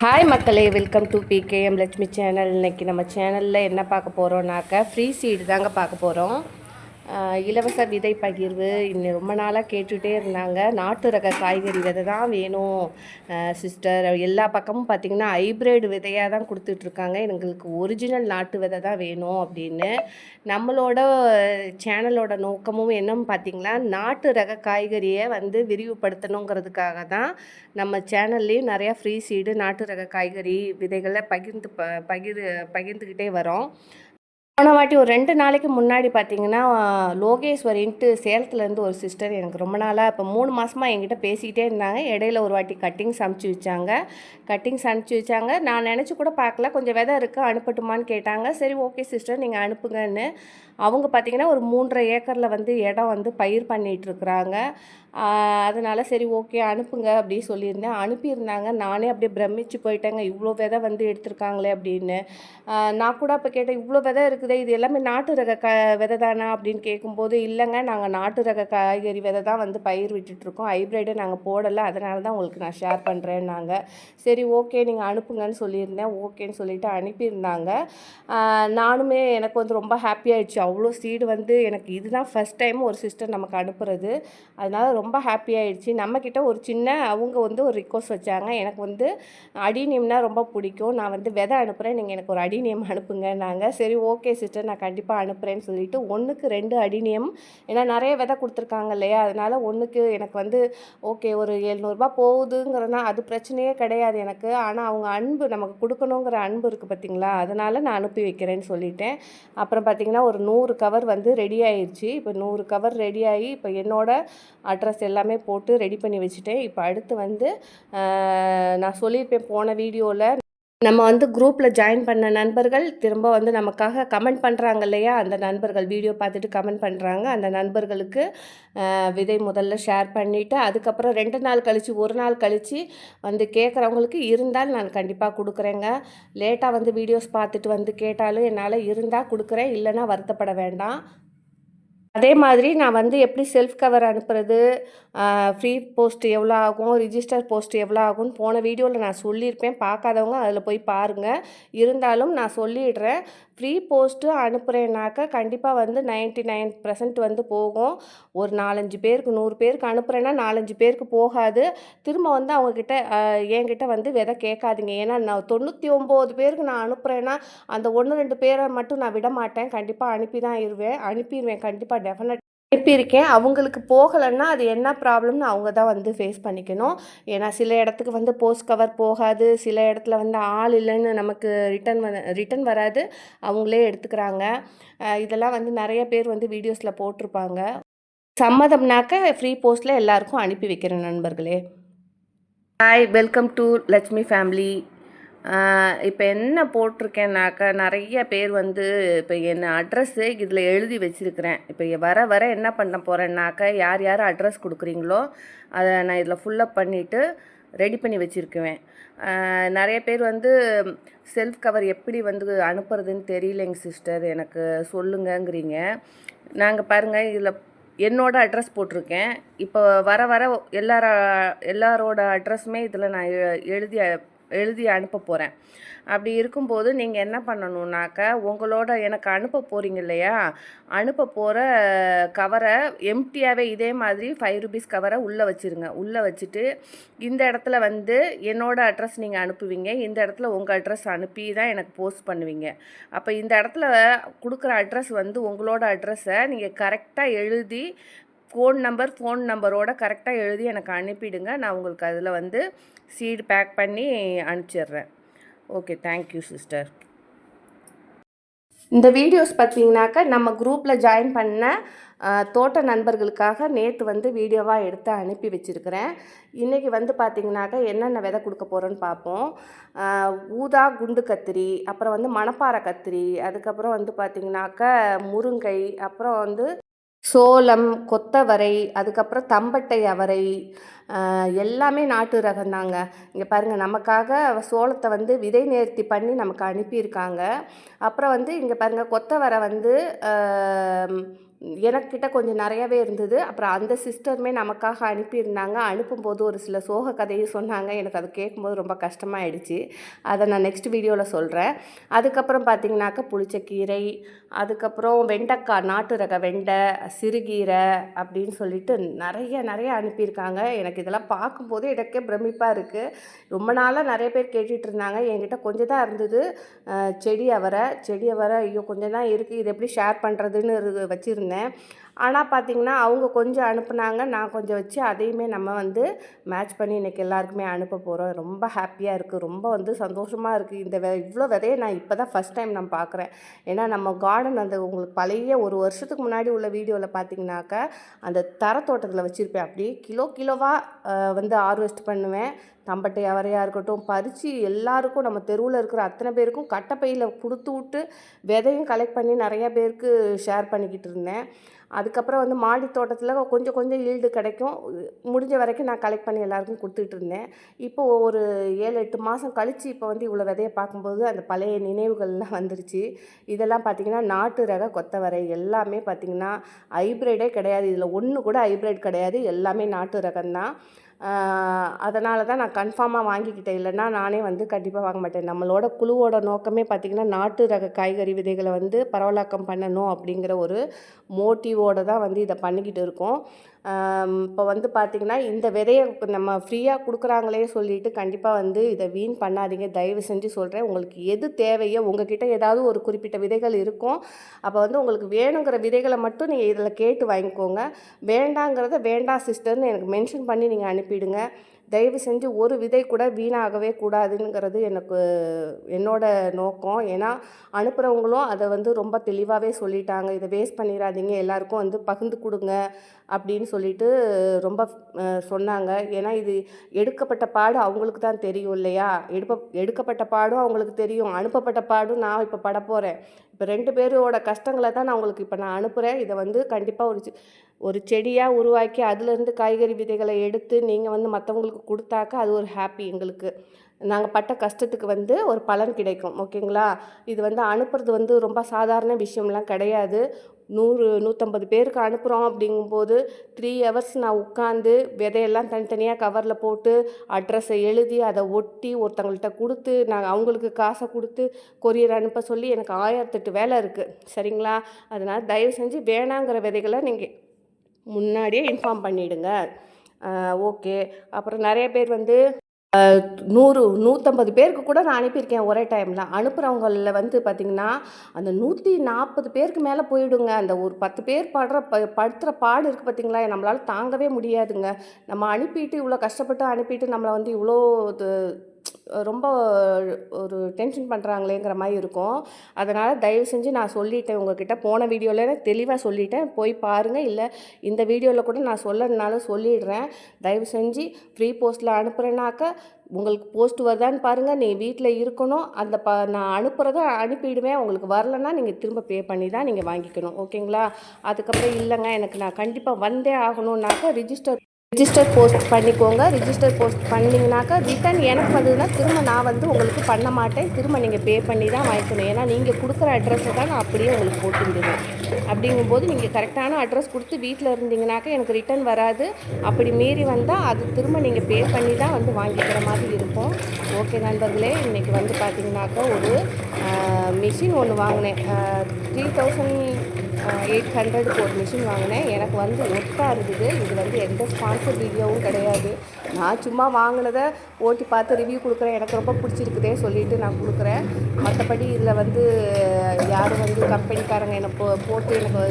Hi மக்களே. Welcome to PKM Lakshmi channel இன்னைக்கு நம்ம சேனலில் என்ன பார்க்க போகிறோம்னாக்க ஃப்ரீ சீடு தாங்க பார்க்க போகிறோம் இலவச விதை பகிர்வு. இன்னும் ரொம்ப நாளாக கேட்டுகிட்டே இருந்தாங்க. நாட்டு ரக காய்கறி விதை தான் வேணும் சிஸ்டர். எல்லா பக்கமும் பார்த்திங்கன்னா ஹைப்ரேடு விதையாக தான் கொடுத்துட்ருக்காங்க. எங்களுக்கு ஒரிஜினல் நாட்டு விதை தான் வேணும் அப்படின்னு. நம்மளோட சேனலோட நோக்கமும் என்னன்னு பார்த்தீங்கன்னா நாட்டு ரக காய்கறியை வந்து விரிவுபடுத்தணுங்கிறதுக்காக தான் நம்ம சேனல்லையும் நிறையா ஃப்ரீ சீடு நாட்டு ரக காய்கறி விதைகளை பகிர்ந்து ப பகிர் பகிர்ந்துக்கிட்டே வரோம். போன வாட்டி ஒரு ரெண்டு நாளைக்கு முன்னாடி பார்த்தீங்கன்னா லோகேஸ்வரின்ட்டு சேலத்துலேருந்து ஒரு சிஸ்டர் எனக்கு ரொம்ப நாளாக இப்போ மூணு மாதமாக என்கிட்ட பேசிக்கிட்டே இருந்தாங்க. இடையில ஒரு வாட்டி கட்டிங்ஸ் அனுப்பிச்சி வச்சாங்க. கட்டிங்ஸ் அனுப்பிச்சி வச்சாங்க. நான் நினச்சி கூட பார்க்கல கொஞ்சம் விதை இருக்குது அனுப்பட்டுமான்னு கேட்டாங்க. சரி ஓகே சிஸ்டர் நீங்கள் அனுப்புங்கன்னு. அவங்க பார்த்தீங்கன்னா ஒரு மூன்றரை ஏக்கரில் வந்து இடம் வந்து பயிர் பண்ணிகிட்ருக்குறாங்க அதனால் சரி ஓகே அனுப்புங்க அப்படி சொல்லியிருந்தேன். அனுப்பியிருந்தாங்க. நானே அப்படியே பிரமிச்சு போயிட்டேங்க. இவ்வளோ விதை வந்து எடுத்திருக்காங்களே அப்படின்னு. நான் கூட அப்போ கேட்டேன் இவ்வளோ விதை இருக்குது இது எல்லாமே நாட்டு ரக க விதை தானா அப்படின்னு கேட்கும்போது இல்லைங்க. நாங்கள் நாட்டு ரக காய்கறி விதை தான் வந்து பயிர் விட்டுட்ருக்கோம். ஹைப்ரிடை நாங்கள் போடலை. அதனால தான் உங்களுக்கு நான் ஷேர் பண்ணுறேன்னாங்க சரி ஓகே நீங்கள் அனுப்புங்கன்னு சொல்லியிருந்தேன். ஓகேன்னு சொல்லிட்டு அனுப்பியிருந்தாங்க. நானுமே எனக்கு வந்து ரொம்ப ஹாப்பியாகிடுச்சு அவ்வளோ சீடு வந்து எனக்கு இதுதான் ஃபஸ்ட் டைம் ஒரு சிஸ்டர் நமக்கு அனுப்புறது. அதனால் ரொம்ப ஹாப்பியாகிடுச்சு நம்மக்கிட்ட ஒரு சின்ன அவங்க வந்து ஒரு ரிக்வஸ்ட் வச்சாங்க. எனக்கு வந்து அடினியம்னா ரொம்ப பிடிக்கும். நான் வந்து விதை அனுப்புகிறேன் நீங்கள் எனக்கு ஒரு அடினியம் அனுப்புங்கன்னாங்க. சரி ஓகே சிஸ்டர் நான் கண்டிப்பாக அனுப்புகிறேன்னு சொல்லிட்டு ஒன்றுக்கு ரெண்டு அடினியம் ஏன்னா நிறைய விதை கொடுத்துருக்காங்க இல்லையா? அதனால் ஒன்றுக்கு எனக்கு வந்து ஓகே ஒரு எழுநூறுபா போகுதுங்கிறதுனா அது பிரச்சனையே கிடையாது எனக்கு. ஆனால் அவங்க அன்பு நமக்கு கொடுக்கணுங்கிற அன்பு இருக்குது பார்த்தீங்களா அதனால் நான் அனுப்பி வைக்கிறேன்னு சொல்லிட்டேன். அப்புறம் பார்த்தீங்கன்னா ஒரு நூறு கவர் வந்து ரெடி ஆயிடுச்சு இப்போ நூறு கவர் ரெடி ஆகி இப்போ என்னோடய அட்ரஸ் எல்லாமே போட்டு ரெடி பண்ணி வச்சுட்டேன். இப்போ அடுத்து வந்து நான் சொல்லியிருப்பேன் போன வீடியோவில் நம்ம வந்து குரூப்பில் ஜாயின் பண்ண நண்பர்கள் திரும்ப வந்து நமக்காக கமெண்ட் பண்ணுறாங்க இல்லையா? அந்த நண்பர்கள் வீடியோ பார்த்துட்டு கமெண்ட் பண்ணுறாங்க அந்த நண்பர்களுக்கு விதை முதல்ல ஷேர் பண்ணிவிட்டு அதுக்கப்புறம் ரெண்டு நாள் கழித்து ஒரு நாள் கழித்து வந்து கேட்குறவங்களுக்கு இருந்தால் நான் கண்டிப்பாக கொடுக்குறேங்க. லேட்டாக வந்து வீடியோஸ் பார்த்துட்டு வந்து கேட்டாலும் என்னால் இருந்தால் கொடுக்குறேன். இல்லைன்னா வருத்தப்பட வேண்டாம். அதே மாதிரி நான் வந்து எப்படி செல்ஃப் கவர் அனுப்புறது ஃப்ரீ போஸ்ட் எவ்வளோ ஆகும் ரிஜிஸ்டர் போஸ்ட் எவ்வளோ ஆகும்னு போன வீடியோவில் நான் சொல்லியிருப்பேன். பார்க்காதவங்க அதில் போய் பாருங்கள் இருந்தாலும் நான் சொல்லிடுறேன். ஃப்ரீ போஸ்ட்டு அனுப்புகிறேன்னாக்கா கண்டிப்பாக வந்து நைன்ட்டி நைன் பர்சன்ட் வந்து போகும். ஒரு நாலஞ்சு பேருக்கு நூறு பேருக்கு அனுப்புகிறேன்னா நாலஞ்சு பேருக்கு போகாது. திரும்ப வந்து அவங்கக்கிட்ட என்கிட்ட வந்து விதை கேட்காதீங்க. ஏன்னா நான் தொண்ணூற்றி ஒம்பது பேருக்கு நான் அனுப்புகிறேன்னா அந்த ஒன்று ரெண்டு பேரை மட்டும் நான் விட மாட்டேன் கண்டிப்பாக அனுப்பி தான் இருவேன். அனுப்பிடுவேன் கண்டிப்பாக டெஃபினட் அனுப்பியிருக்கேன் அவங்களுக்கு போகலைன்னா அது என்ன ப்ராப்ளம்னு அவங்க தான் வந்து ஃபேஸ் பண்ணிக்கணும். ஏன்னா சில இடத்துக்கு வந்து போஸ்ட் கவர் போகாது. சில இடத்துல வந்து ஆள் இல்லைன்னு நமக்கு ரிட்டன் வ ரிட்டன் வராது. அவங்களே எடுத்துக்கிறாங்க. இதெல்லாம் வந்து நிறைய பேர் வந்து வீடியோஸில் போட்டிருப்பாங்க. சம்மதம்னாக்க ஃப்ரீ போஸ்ட்டில் எல்லாருக்கும் அனுப்பி வைக்கிறேன் நண்பர்களே. Hi welcome to Lakshmi family இப்போ என்ன போட்டிருக்கேன்னாக்கா நிறைய பேர் வந்து இப்போ என்ன அட்ரஸ்ஸு இதில் எழுதி வச்சுருக்கிறேன். இப்போ வர வர என்ன பண்ண போகிறேன்னாக்கா யார் யார் அட்ரஸ் கொடுக்குறீங்களோ அதை நான் இதில் ஃபுல்லப் பண்ணிவிட்டு ரெடி பண்ணி வச்சுருக்குவேன். நிறைய பேர் வந்து செல்ஃப் கவர் எப்படி வந்து அனுப்புறதுன்னு தெரியலைங்க சிஸ்டர் எனக்கு சொல்லுங்கங்கிறீங்க. நாங்கள் பாருங்கள் இதில் என்னோட அட்ரஸ் போட்டிருக்கேன். இப்போ வர வர எல்லார எல்லாரோட அட்ரஸுமே இதில் நான் எ- எழுதி எழுதி அனுப்ப போகிறேன் அப்படி இருக்கும்போது நீங்கள் என்ன பண்ணணுன்னாக்கா உங்களோட எனக்கு அனுப்ப போகிறீங்க இல்லையா? அனுப்ப போகிற கவரை எம்டியாகவே இதே மாதிரி ஃபைவ் ருபீஸ் கவரை உள்ளே வச்சுருங்க. உள்ளே வச்சுட்டு இந்த இடத்துல வந்து என்னோடய அட்ரஸ் நீங்கள் அனுப்புவீங்க. இந்த இடத்துல உங்கள் அட்ரஸ் அனுப்பி தான் எனக்கு போஸ்ட் பண்ணுவீங்க. அப்போ இந்த இடத்துல கொடுக்குற அட்ரஸ் வந்து உங்களோட அட்ரஸை நீங்கள் கரெக்டாக எழுதி ஃபோன் நம்பர் ஃபோன் நம்பரோட கரெக்டாக எழுதி எனக்கு அனுப்பிடுங்க. நான் உங்களுக்கு அதில் வந்து சீடு பேக் பண்ணி அனுப்பிச்சிடுறேன். ஓகே தேங்க்யூ சிஸ்டர் இந்த வீடியோஸ் பார்த்தீங்கன்னாக்கா நம்ம குரூப்பில் ஜாயின் பண்ண தோட்ட நண்பர்களுக்காக நேற்று வந்து வீடியோவாக எடுத்து அனுப்பி வச்சுருக்கிறேன். இன்றைக்கி வந்து பார்த்திங்கனாக்கா என்னென்ன விதை கொடுக்க போகிறோன்னு பார்ப்போம் ஊதா குண்டு கத்திரி அப்புறம் வந்து மணப்பாறை கத்திரி அதுக்கப்புறம் வந்து பார்த்திங்கனாக்கா முருங்கை அப்புறம் வந்து சோளம் கொத்தவரை அதுக்கப்புறம் தம்பட்டை அவரை எல்லாமே நாட்டு ரகம் தாங்க. இங்கே பாருங்கள் நமக்காக சோளத்தை வந்து விதை நேர்த்தி பண்ணி நமக்கு அனுப்பியிருக்காங்க. அப்புறம் வந்து இங்கே பாருங்கள் கொத்தவரை வந்து எனக்கிட்ட கொஞ்சம் நிறையவே இருந்தது. அப்புறம் அந்த சிஸ்டருமே நமக்காக அனுப்பியிருந்தாங்க. அனுப்பும்போது ஒரு சில சோக கதையும் சொன்னாங்க. எனக்கு அது கேட்கும்போது ரொம்ப கஷ்டமாயிடுச்சு. அதை நான் நெக்ஸ்ட் வீடியோவில் சொல்கிறேன் அதுக்கப்புறம் பார்த்தீங்கன்னாக்கா புளிச்சக்கீரை அதுக்கப்புறம் வெண்டைக்காய் நாட்டு ரக வெண்டை சிறுகீரை அப்படின்னு சொல்லிட்டு நிறைய நிறைய அனுப்பியிருக்காங்க. எனக்கு இதெல்லாம் பார்க்கும்போது எனக்கே பிரமிப்பாக இருக்குது ரொம்ப நாளாக நிறைய பேர் கேட்டுட்டு இருந்தாங்க என்கிட்ட கொஞ்சம் தான் இருந்தது. செடியை செடி அவரை செடி அவரை ஐயோ கொஞ்சம் தான் இருக்குது இது எப்படி ஷேர் பண்ணுறதுன்னு வச்சுருந்தேன். வச்சுருந்தேன் ஆனால் பார்த்திங்கன்னா அவங்க கொஞ்சம் அனுப்புனாங்க. நான் கொஞ்சம் வச்சு அதையுமே நம்ம வந்து மேட்ச் பண்ணி இன்றைக்கி எல்லாருக்குமே அனுப்ப போகிறோம் ரொம்ப ஹாப்பியாக இருக்குது ரொம்ப வந்து சந்தோஷமாக இருக்குது இந்த வெ இவ்வளோ விதையை நான் இப்போ தான் ஃபஸ்ட் டைம் நான் பார்க்குறேன் ஏன்னா நம்ம கார்டன் அந்த உங்களுக்கு பழைய ஒரு வருஷத்துக்கு முன்னாடி உள்ள வீடியோவில் பார்த்தீங்கன்னாக்கா அந்த தரத்தோட்டத்தில் வச்சுருப்பேன். அப்படியே கிலோ கிலோவாக வந்து ஹார்வெஸ்ட் பண்ணுவேன். தம்பட்டை அவரையாக இருக்கட்டும் பறித்து எல்லாருக்கும் நம்ம தெருவில் இருக்கிற அத்தனை பேருக்கும் கட்டைப்பையில் கொடுத்து விட்டு விதையும் கலெக்ட் பண்ணி நிறையா பேருக்கு ஷேர் பண்ணிக்கிட்டு இருந்தேன். அதுக்கப்புறம் வந்து மாடி தோட்டத்தில் கொஞ்சம் கொஞ்சம் ஈல்டு கிடைக்கும். முடிஞ்ச வரைக்கும் நான் கலெக்ட் பண்ணி எல்லாருக்கும் கொடுத்துட்டு இருந்தேன். இப்போ ஒரு ஏழு எட்டு மாதம் கழித்து இப்போ வந்து இவ்வளோ விதையை பார்க்கும்போது அந்த பழைய நினைவுகள்லாம் வந்துருச்சு. இதெல்லாம் பார்த்திங்கன்னா நாட்டு ரக கொத்தவரை எல்லாமே பார்த்திங்கன்னா ஹைப்ரிடே கிடையாது. இதில் ஒன்று கூட ஹைப்ரிட் கிடையாது. எல்லாமே நாட்டு ரகம்தான். அதனால தான் நான் கன்ஃபார்மாக வாங்கிக்கிட்டேன். இல்லைன்னா நானே வந்து கண்டிப்பாக வாங்க மாட்டேன். நம்மளோட குழுவோட நோக்கமே பார்த்திங்கன்னா நாட்டு ரக காய்கறி விதைகளை வந்து பரவலாக்கம் பண்ணணும் அப்படிங்கிற ஒரு மோட்டிவோடு தான் வந்து இதை பண்ணிக்கிட்டு இருக்கோம். இப்போ வந்து பார்த்திங்கன்னா இந்த விதையை நம்ம ஃப்ரீயாக கொடுக்குறாங்களே சொல்லிட்டு கண்டிப்பாக வந்து இதை வீண் பண்ணாதீங்க. தயவு செஞ்சு சொல்கிறேன் உங்களுக்கு எது தேவையோ உங்ககிட்ட ஏதாவது ஒரு குறிப்பிட்ட விதைகள் இருக்கும். அப்போ வந்து உங்களுக்கு வேணுங்கிற விதைகளை மட்டும் நீங்கள் இதில் கேட்டு வாங்கிக்கோங்க. வேண்டாங்கிறத வேண்டாம் சிஸ்டர்னு எனக்கு மென்ஷன் பண்ணி நீங்கள் அனுப்பிடுங்க. தயவு செஞ்சு ஒரு விதை கூட வீணாகவே கூடாதுங்கிறது எனக்கு என்னோட நோக்கம். ஏன்னா அனுப்புகிறவங்களும் அதை வந்து ரொம்ப தெளிவாகவே சொல்லிட்டாங்க. இதை வேஸ்ட் பண்ணிடாதீங்க எல்லாருக்கும் வந்து பகிர்ந்து கொடுங்க. அப்படின்னு சொல்லிட்டு ரொம்ப சொன்னாங்க. ஏன்னா இது எடுக்கப்பட்ட பாடு அவங்களுக்கு தான் தெரியும் இல்லையா? எடுப்ப எடுக்கப்பட்ட பாடும் அவங்களுக்கு தெரியும். அனுப்பப்பட்ட பாடும் நான் இப்போ பட போகிறேன் இப்போ ரெண்டு பேரோட கஷ்டங்களை தான் நான் உங்களுக்கு இப்போ நான் அனுப்புகிறேன் இதை வந்து கண்டிப்பாக ஒரு ஒரு செடியாக உருவாக்கி அதுலேருந்து காய்கறி விதைகளை எடுத்து நீங்கள் வந்து மற்றவங்களுக்கு கொடுத்தாக்க அது ஒரு ஹாப்பி எங்களுக்கு. நாங்கள் பட்ட கஷ்டத்துக்கு வந்து ஒரு பலன் கிடைக்கும் ஓகேங்களா? இது வந்து அனுப்புறது வந்து ரொம்ப சாதாரண விஷயம்லாம் கிடையாது. நூறு நூற்றம்பது பேருக்கு அனுப்புகிறோம் அப்படிங்கும்போது த்ரீ ஹவர்ஸ் நான் உட்காந்து விதையெல்லாம் தனித்தனியாக கவரில் போட்டு அட்ரஸை எழுதி அதை ஒட்டி ஒருத்தவங்கள்ட்ட கொடுத்து நான் அவங்களுக்கு காசை கொடுத்து கொரியர் அனுப்ப சொல்லி எனக்கு ஆயிரத்தெட்டு வேலை இருக்குது சரிங்களா? அதனால் தயவு செஞ்சு வேணாங்கிற விதைகளை நீங்கள் முன்னாடியே இன்ஃபார்ம் பண்ணிவிடுங்க ஓகே. அப்புறம் நிறைய பேர் வந்து நூறு நூற்றம்பது பேருக்கு கூட நான் அனுப்பியிருக்கேன் ஒரே டைமில் அனுப்புகிறவங்களில் வந்து பார்த்திங்கன்னா அந்த நூற்றி நாற்பது பேருக்கு மேலே போயிடுங்க. அந்த ஒரு பத்து பேர் படுற ப படுத்துகிற பாடு இருக்குது பார்த்திங்களா நம்மளால் தாங்கவே முடியாதுங்க. நம்ம அனுப்பிட்டு இவ்வளோ கஷ்டப்பட்டு அனுப்பிட்டு நம்மளை வந்து இவ்வளோ இது ரொம்ப ஒரு டென்ஷன் பண்ணுறாங்களேங்கிற மாதிரி இருக்கும். அதனால் தயவு செஞ்சு நான் சொல்லிட்டேன் உங்ககிட்ட. போன வீடியோவில் தெளிவாக சொல்லிட்டேன். போய் பாருங்கள் இல்லை இந்த வீடியோவில் கூட நான் சொல்லணுன்னாலும் சொல்லிடுறேன். தயவு செஞ்சு ஃப்ரீ போஸ்ட்டில் அனுப்புகிறேனாக்க உங்களுக்கு போஸ்ட் வருதான்னு பாருங்கள் நீ வீட்டில் இருக்கணும். அந்த ப நான் அனுப்புகிறத அனுப்பிடுவேன். உங்களுக்கு வரலன்னா நீங்கள் திரும்ப பே பண்ணி தான் நீங்கள் வாங்கிக்கணும். ஓகேங்களா? அதுக்கப்புறம் இல்லைங்க. எனக்கு நான் கண்டிப்பாக வந்தே ஆகணுன்னாக்கா ரிஜிஸ்டர் ரிஜிஸ்டர் போஸ்ட் பண்ணிக்கோங்க. ரிஜிஸ்டர் போஸ்ட் பண்ணிங்கனாக்கா ரிட்டன் எனக்கு வந்ததுன்னா திரும்ப நான் வந்து உங்களுக்கு பண்ண மாட்டேன். திரும்ப நீங்கள் பே பண்ணி தான் வாங்கிக்கணும். ஏன்னா நீங்கள் கொடுக்குற அட்ரஸை தான் நான் அப்படியே உங்களுக்கு போட்டுருந்துவேன் அப்படிங்கும்போது நீங்கள் கரெக்டான அட்ரஸ் கொடுத்து வீட்டில் இருந்தீங்கனாக்கா எனக்கு ரிட்டன் வராது. அப்படி மீறி வந்தால் அது திரும்ப நீங்கள் பே பண்ணி தான் வந்து வாங்கிக்கிற மாதிரி இருக்கும். ஓகே நண்பர்களே இன்றைக்கி வந்து பார்த்தீங்கன்னாக்கா ஒரு மிஷின் ஒன்று வாங்கினேன். த்ரீ தௌசண்ட் எயிட் ஹண்ட்ரடுக்கு ஒரு மிஷின் வாங்கினேன். எனக்கு வந்து ஒர்க்காக இருந்தது. இது வந்து எந்த ஸ்பான்சர் வீடியோவும் கிடையாது. நான் சும்மா வாங்கினதை ஓட்டி பார்த்து ரிவ்யூ கொடுக்குறேன். எனக்கு ரொம்ப பிடிச்சிருக்குதே சொல்லிவிட்டு நான் கொடுக்குறேன். மற்றபடி இதில் வந்து யாரும் வந்து கம்பெனிக்காரங்க என்னை போ போட்டு எனக்கு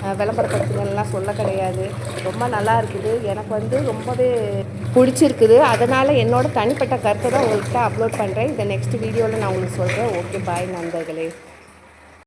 அஹ், விளம்பரப்படுத்துங்கலாம் சொல்ல கிடையாது. ரொம்ப நல்லா இருக்குது. எனக்கு வந்து ரொம்பவே பிடிச்சிருக்குது. அதனால் என்னோடய தனிப்பட்ட கருத்தை தான் உங்கள்கிட்ட அப்லோட் பண்ணுறேன் இந்த நெக்ஸ்ட் வீடியோவில் நான் உங்களுக்கு சொல்கிறேன் ஓகே பாய் நண்பர்களே.